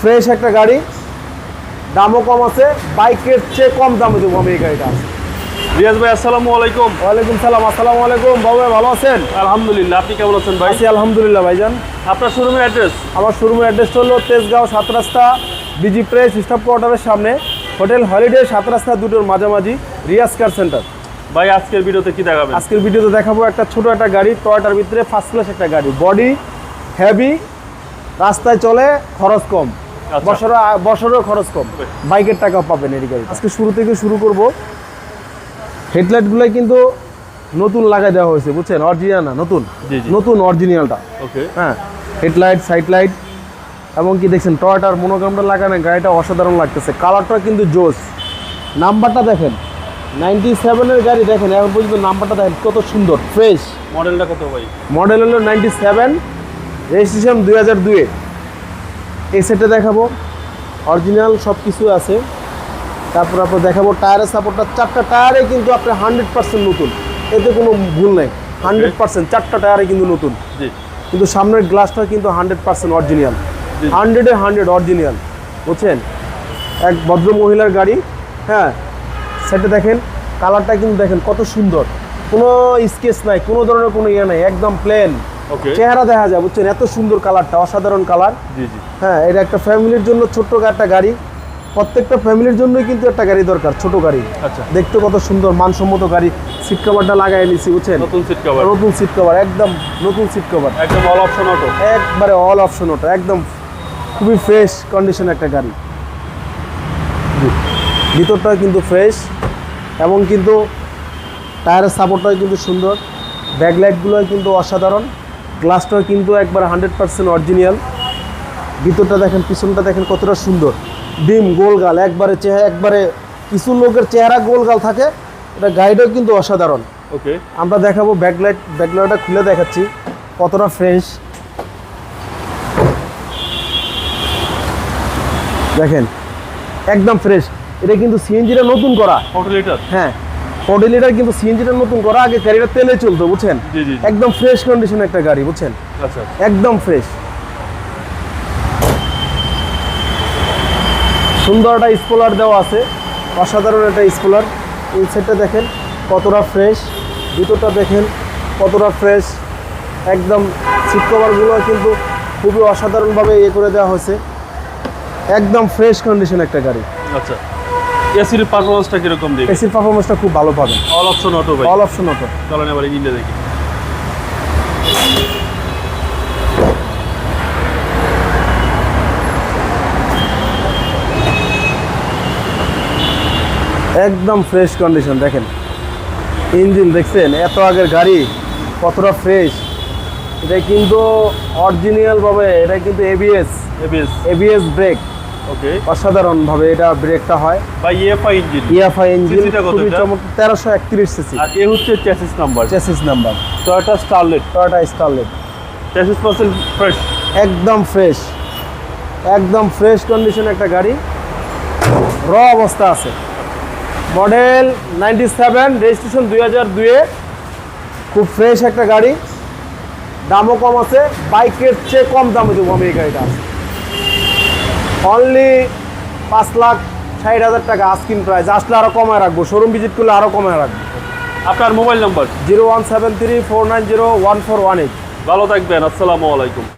Fresh একটা গাড়ি। দামও কম আছে বাইকের চেয়ে কম দামে দেবো আমি এই গাড়িটা। রিয়াজ ভাই আসসালামু আলাইকুম। ওয়ালাইকুম সালাম আসসালামু আলাইকুম। বাবু ভাই ভালো আছেন? আলহামদুলিল্লাহ আপনি কেমন আছেন ভাই? আলহামদুলিল্লাহ ভাইজান। আপনার শোরুমের অ্যাড্রেস? আমার শোরুমের অ্যাড্রেসটা হলো তেজগাঁও সাত রাস্তা বিজি প্রেস স্টাফ কোয়ার্টারের সামনে। হোটেল হলিডে সাত রাস্তা দুটোর মাঝামাঝি রিয়াজ কার সেন্টার। ভাই আজকের ভিডিওতে কি দেখাবেন? আজকের ভিডিওতে দেখাবো একটা ছোট একটা গাড়ি টয়টার ভিতরে ফার্স্ট ক্লাস একটা গাড়ি। বডি হেভি রাস্তায় চলে খরচ কম। বছরে বছরেও খরচ কম। বাইকের টাকা পাবেন এই গাড়ি আজকে শুরু থেকে শুরু করব। হেডলাইটগুলো কিন্তু নতুন লাগাই দেওয়া হয়েছে বুঝছেন? অরিজিনাল না নতুন। নতুন অরিজিনালটা ওকে হ্যাঁ হেডলাইট সাইড লাইট এবং কি দেখছেন টয়টার মনোগ্রামটা লাগানো গাড়িটা অসাধারণ লাগতেছে। কালারটা কিন্তু জোস। নাম্বারটা দেখেন নাইনটি সেভেনের গাড়ি দেখেন এখন পর্যন্ত নাম্বারটা দেখেন কত সুন্দর ফ্রেশ মডেলটা কত ভাই? মডেল হলো নাইনটি সেভেন রেজিস্ট্রেশন দুই হাজার দুয়ে এই সেটে দেখাবো। অরিজিনাল সব কিছু আছে। তারপর আপনার দেখাবো টায়ারের সাপোর্টটা চারটা টায়ারে কিন্তু আপনার হান্ড্রেড পার্সেন্ট নতুন। এতে কোনো ভুল নেই। হান্ড্রেড পার্সেন্ট চারটা টায়ারে কিন্তু নতুন। কিন্তু সামনের গ্লাসটা কিন্তু হান্ড্রেড পার্সেন্ট অরিজিনাল। হান্ড্রেডে হান্ড্রেড অরিজিনাল বুঝছেন? এক ভদ্র মহিলার গাড়ি। হ্যাঁ সেটা দেখেন। কালারটা কিন্তু দেখেন কত সুন্দর। কোনো স্কেচ নাই কোনো ধরনের কোনো ইয়ে নাই। একদম প্লেন চেহারা দেখা যায় বুঝছেন? এত সুন্দর কালারটা অসাধারণ কালার। জি জি। হ্যাঁ এটা একটা ফ্যামিলির জন্য ছোট্ট একটা গাড়ি। প্রত্যেকটা ফ্যামিলির জন্যই কিন্তু একটা গাড়ি দরকার ছোট গাড়ি। আচ্ছা। দেখতে কত সুন্দর মানসম্মত গাড়ি। সিট কভারটা লাগাই নিছি বুঝছেন? নতুন সিট কভার নতুন সিট কভার একদম নতুন সিট কভার একদম অল অপশন অটো একবারে অল অপশন ওটা একদম খুবই ফ্রেশ কন্ডিশন একটা গাড়ি। জি। ভিতরটা কিন্তু ফ্রেশ এবং কিন্তু টায়ারের সাপোর্টটাও কিন্তু সুন্দর। ব্যাকলাইটগুলো কিন্তু অসাধারণ। গ্লাসটাও কিন্তু একবার হান্ড্রেড পার্সেন্ট অরিজিনাল। ভিতরটা দেখেন পিছনটা দেখেন কতটা সুন্দর। ডিম গোলগাল একবারে চেহারা একবারে কিছু লোকের চেহারা গোলগাল থাকে এটা গাড়িটাও কিন্তু অসাধারণ। ওকে আমরা দেখাবো ব্যাকলাইট ব্যাকলাইটটা খুলে দেখাচ্ছি কতটা ফ্রেশ। দেখেন একদম ফ্রেশ। এটা কিন্তু সিএনজিটা নতুন করা। লিটার? হ্যাঁ ফোর্টি লিটার কিন্তু সিএনজিটা নতুন করা আগে গাড়িটা তেলে চলতো বুঝছেন। একদম ফ্রেশ কন্ডিশন একটা গাড়ি বুঝছেন? আচ্ছা একদম ফ্রেশ সুন্দর একটা স্পোলার দেওয়া আছে অসাধারণ একটা স্পোলার এই সেটটা দেখেন কতটা ফ্রেশ ভিতরটা দেখেন কতটা ফ্রেশ একদম সিট কভারগুলো কিন্তু খুবই অসাধারণভাবে ইয়ে করে দেওয়া হয়েছে। একদম ফ্রেশ কন্ডিশন একটা গাড়ি। আচ্ছা। এসির পারফরমেন্সটা কীরকম দেখি? এসির পারফরমেন্সটা খুব ভালো পাবেন। অল অপশন অটো ভাই। অল অপশন অটো চলেন এবার ইঞ্জিনটা দেখি। একদম ফ্রেশ কন্ডিশন দেখেন। ইঞ্জিন দেখছেন এত আগের গাড়ি কতটা ফ্রেশ এটা কিন্তু অরিজিনাল ভাবে এটা কিন্তু ABS ABS ABS brake okay অসাধারণ ভাবে এটা ব্রেকটা হয়। ভাই ইএফআই ইঞ্জিন ইএফআই ইঞ্জিন খুবই? চমৎকার। তেরোশো একত্রিশ সিসি আর এ হচ্ছে number chassis number Toyota Starlet Toyota Starlet chassis percent fresh একদম ফ্রেশ একদম ফ্রেশ কন্ডিশন একটা গাড়ি। র অবস্থা আছে। মডেল নাইনটি সেভেন রেজিস্ট্রেশন দুই হাজার দুয়ে খুব ফ্রেশ একটা গাড়ি। দামও কম আছে। বাইকের চেয়ে কম দামে দেবো আমি এই গাড়িটা। অনলি পাঁচ লাখ ষাট হাজার টাকা আস্কিন প্রাইস আসলে আরও কমায় রাখব। শোরুম ভিজিট করলে আরও কমায় রাখব। আপনার mobile number zero one seven three four nine zero one four one eight. ভালো থাকবেন আসসালামু আলাইকুম।